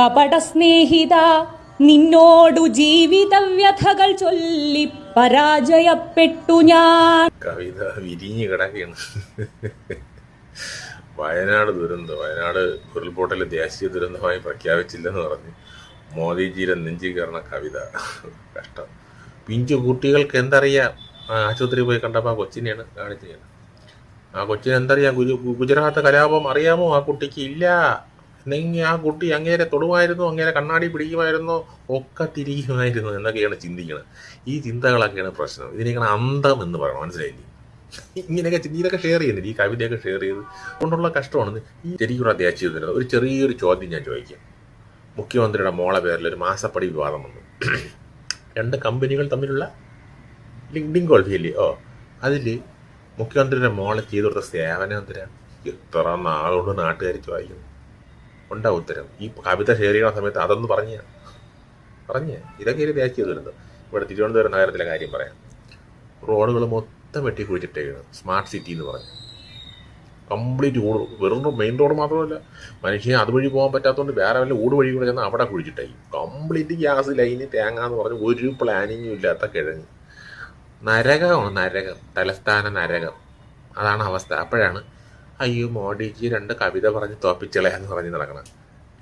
കപട സ്നേഹിത നിന്നോടു ജീവിത വ്യഥകൾ ചൊല്ലി പരാജയപ്പെട്ടു ഞാൻ. കവിത വിരിഞ്ഞു കിടക്കുകയാണ്. വയനാട് ദുരന്തം. വയനാട് ഉരുൾപൊട്ടൽ ദേശീയ ദുരന്തമായി പ്രഖ്യാപിച്ചില്ലെന്ന് പറഞ്ഞു മോദിജിയുടെ നെഞ്ചി കയറുന്ന കവിത. കഷ്ടം. പിഞ്ചു കുട്ടികൾക്ക് എന്തറിയാം? ആശുപത്രി പോയി കണ്ടപ്പോൾ ആ കൊച്ചിനെയാണ് കാണിച്ചത്. ആ കൊച്ചിന് എന്തറിയാം? ഗുജ ഗുജറാത്ത് കലാപം അറിയാമോ? ആ കുട്ടിക്ക് ഇല്ല. എന്നെങ്കിൽ ആ കുട്ടി അങ്ങേരെ തൊടുമായിരുന്നു അങ്ങേരെ കണ്ണാടി പിടിക്കുമായിരുന്നോ ഒക്കെ തിരിക്കുമായിരുന്നു എന്നൊക്കെയാണ് ചിന്തിക്കുന്നത്. ഈ ചിന്തകളൊക്കെയാണ് പ്രശ്നം. ഇതിനേക്കാണ് അന്തം എന്ന് പറയണം മനസ്സിലായില്ലേ? ഇങ്ങനെയൊക്കെ ഇതൊക്കെ ഷെയർ ചെയ്യുന്നില്ല? ഈ കവിതയൊക്കെ ഷെയർ ചെയ്ത് കൊണ്ടുള്ള കഷ്ടമാണ്. ഈ ശരിക്കും അദ്ദേഹം ചെയ്തിരുന്നത് ഒരു ചെറിയൊരു ചോദ്യം ഞാൻ ചോദിക്കാം. മുഖ്യമന്ത്രിയുടെ മോളെ പേരിൽ ഒരു മാസപ്പടി വിവാദം വന്നു. രണ്ട് കമ്പനികൾ തമ്മിലുള്ള ലിങ്ക്ഡിൻ കോൾഫിയല്ലേ ഓ അതിൽ മുഖ്യമന്ത്രിയുടെ മോളെ ചെയ്തു കൊടുത്ത സേവനം എന്തിനാണ് എത്ര നാളോട് നാട്ടുകാർ ചോദിക്കുന്നു. ഉണ്ടാവും ഉത്തരം? ഈ കവിത ഷെയർ ചെയ്യുന്ന സമയത്ത് അതൊന്ന് പറഞ്ഞ പറഞ്ഞ ഇതൊക്കെ ഒരു ദേശീയ ദുരന്തം ഇവിടെ തിരുവനന്തപുരം നഗരത്തിലെ കാര്യം പറയാം. റോഡുകൾ മൊത്തം വെട്ടി കുഴിച്ചിട്ടേക്കാണ് സ്മാർട്ട് സിറ്റി എന്ന് പറഞ്ഞു. കംപ്ലീറ്റ് ഊട് വെറും മെയിൻ റോഡ് മാത്രമല്ല. മനുഷ്യന് അതുവഴി പോകാൻ പറ്റാത്തതുകൊണ്ട് വേറെ വല്ല ഊട് വഴി കൂടെ ചെന്നാൽ അവിടെ കുഴിച്ചിട്ടായി കംപ്ലീറ്റ് ഗ്യാസ് ലൈന് തേങ്ങ എന്ന് പറഞ്ഞ് ഒരു പ്ലാനിങ്ങും ഇല്ലാത്ത കിഴങ്ങ്. നരകമാണ് നരകം. തലസ്ഥാന നരകം. അതാണ് അവസ്ഥ. അപ്പോഴാണ് അയ്യോ മോഡിജി രണ്ട് കവിത പറഞ്ഞ് തോപ്പിച്ചളയാന്ന് പറഞ്ഞ് നടക്കണം.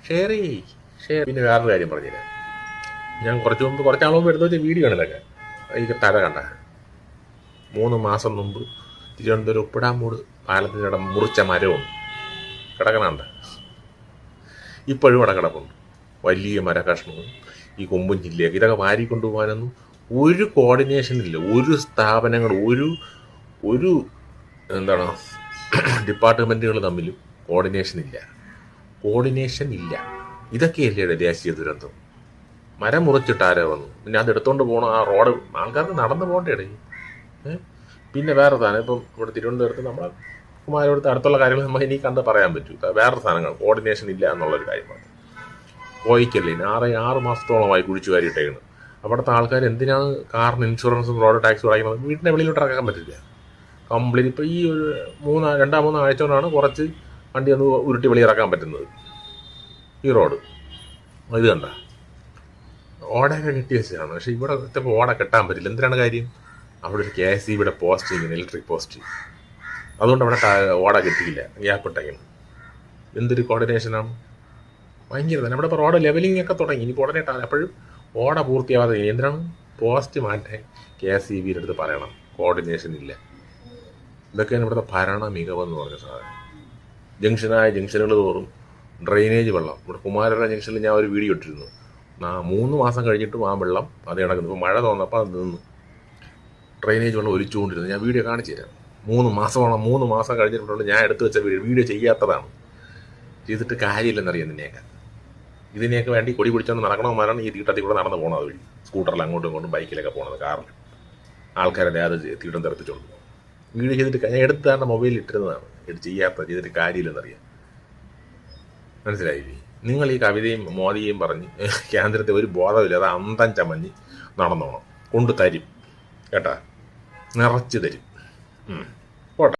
ഷെയർ ചെയ് ഷെയർ. പിന്നെ വേറൊരു കാര്യം പറഞ്ഞില്ല ഞാൻ കുറച്ച് മുമ്പ് കുറച്ച് നാൾ മുമ്പ് എടുത്തു വെച്ച വീഡിയോ ആണ് ഇതൊക്കെ. ഈ തല കണ്ട. മൂന്ന് മാസം മുമ്പ് തിരുവനന്തപുരം ഉപ്പിടാമൂട് പാലത്തിനിടെ മുറിച്ച മരവും കിടക്കണുണ്ട്. ഇപ്പോഴും അവിടെ കിടപ്പുണ്ട്. വലിയ മരകഷ്ണവും ഈ കൊമ്പും ജില്ലയൊക്കെ ഇതൊക്കെ വാരിക്കൊണ്ടുപോകാനൊന്നും ഒരു കോർഡിനേഷൻ ഇല്ല. ഒരു സ്ഥാപനങ്ങൾ ഒരു ഒരു എന്താണ് ഡിപ്പാർട്ട്മെന്റുകൾ തമ്മിലും കോർഡിനേഷൻ ഇല്ല. കോർഡിനേഷൻ ഇല്ല. ഇതൊക്കെയല്ലേ ദേശീയ ദുരന്തം? മരം മുറിച്ചിട്ട് ആരോ വന്നു? പിന്നെ അത് എടുത്തോണ്ട് പോകണം ആ റോഡ് ആൾക്കാർക്ക് നടന്നു പോകണ്ടേ ഇടയിൽ പിന്നെ വേറെ സാധനം ഇപ്പം ഇവിടെ തിരുവനന്തപുരത്ത് നമ്മളെ കുമാരോടത്ത് അടുത്തുള്ള കാര്യങ്ങൾ നമുക്ക് ഇനി കണ്ട് പറയാൻ പറ്റൂ. വേറെ സാധനങ്ങൾ കോർഡിനേഷൻ ഇല്ല എന്നുള്ളൊരു കാര്യമാണ് കോയിക്കല്ലേ ആറ് ആറ് മാസത്തോളമായി കുഴിച്ചു വാരിയിട്ടേക്കണം. അവിടുത്തെ ആൾക്കാർ എന്തിനാണ് കാറിന് ഇൻഷുറൻസും റോഡ് ടാക്സും അടയ്ക്കുന്നത് വീടിന്റെ വെളിയിലോട്ട് ഇറക്കാൻ പറ്റില്ല. കംപ്ലീറ്റ് ഇപ്പോൾ ഈ ഒരു മൂന്ന് രണ്ടാം മൂന്നാം ആഴ്ച കൊണ്ടാണ് കുറച്ച് വണ്ടി ഒന്ന് ഉരുട്ടി വെളി ഇറക്കാൻ പറ്റുന്നത്. ഈ റോഡ്. ഇത് കണ്ട. ഓടയൊക്കെ കെട്ടി വെച്ചതാണ്. പക്ഷേ ഇവിടെ ഇപ്പോൾ ഓട കെട്ടാൻ പറ്റില്ല. എന്തിനാണ് കാര്യം? അവിടെ ഒരു കെ എസ് ഇവിടെ പോസ്റ്റ് ചെയ്യുന്നു ഇലക്ട്രിക് പോസ്റ്റ്. അതുകൊണ്ട് അവിടെ ഓട കിട്ടിയില്ല. ഗ്യാപ്പ് ഇട്ടേക്കണം. എന്തൊരു കോർഡിനേഷനാണ് ഭയങ്കര തന്നെ. അവിടെ ഇപ്പോൾ റോഡ് ലെവലിംഗ് ഒക്കെ തുടങ്ങി. ഇനി ഉടനെ ടാ- അപ്പോഴും ഓട പൂർത്തിയാവാതെ എന്തിനാണ്? പോസ്റ്റ് മാറ്റാൻ കെ എസ് സി ബിയുടെ അടുത്ത് പറയണം. കോർഡിനേഷൻ ഇല്ല. ഇതൊക്കെയാണ് ഇവിടുത്തെ ഭരണ മികവെന്ന് പറഞ്ഞ സാധനം. ജംഗ്ഷനായ ജംഗ്ഷനുകൾ തോറും ഡ്രെയിനേജ് വെള്ളം. ഇവിടെ കുമാരര ജംഗ്ഷനിൽ ഞാൻ ഒരു വീഡിയോ ഇട്ടിരുന്നു. ആ മൂന്ന് മാസം കഴിഞ്ഞിട്ടും ആ വെള്ളം അത് കിടക്കുന്നു ഇപ്പോൾ മഴ തോന്നപ്പോൾ അത് നിന്ന് ഡ്രെയിനേജ് വെള്ളം ഒലിച്ചുകൊണ്ടിരുന്നു. ഞാൻ വീഡിയോ കാണിച്ചു തരാം. മൂന്ന് മാസമാണ്? മൂന്ന് മാസം കഴിഞ്ഞിട്ടുള്ള ഞാൻ എടുത്തു വെച്ച വീഡിയോ വീഡിയോ ചെയ്യാത്തതാണ്. ചെയ്തിട്ട് കാര്യമില്ലെന്നറിയാം നിന്നെയൊക്കെ. ഇതിനെയൊക്കെ വേണ്ടി കൊടി പിടിച്ചോണ്ട് നടക്കണമെന്നാണ് ഈ തീട്ടത്തിൽ കൂടെ നടന്നു പോകണത് വഴി സ്കൂട്ടറിൽ അങ്ങോട്ടും ഇങ്ങോട്ടും ബൈക്കിലൊക്കെ പോണത് കാറിൽ. ആൾക്കാരെ അത് തീട്ടം തെറിപ്പിച്ചോണ്ട്. പോകും വീഡിയോ ചെയ്തിട്ട് ഞാൻ എടുത്താണ് മൊബൈലിൽ ഇട്ടിരുന്നതാണ്. ഇത് ചെയ്യാത്ത ചെയ്തിട്ട് കാര്യമില്ലെന്നറിയാം. മനസ്സിലായില്ലേ നിങ്ങൾ ഈ കവിതയും മോദിയെയും പറഞ്ഞ് കേന്ദ്രത്തെ ഒരു ബോധമില്ല അത് അന്തം ചമഞ്ഞ് നടന്നോണം. കൊണ്ടു തരും കേട്ടാ? നിറച്ച് തരും.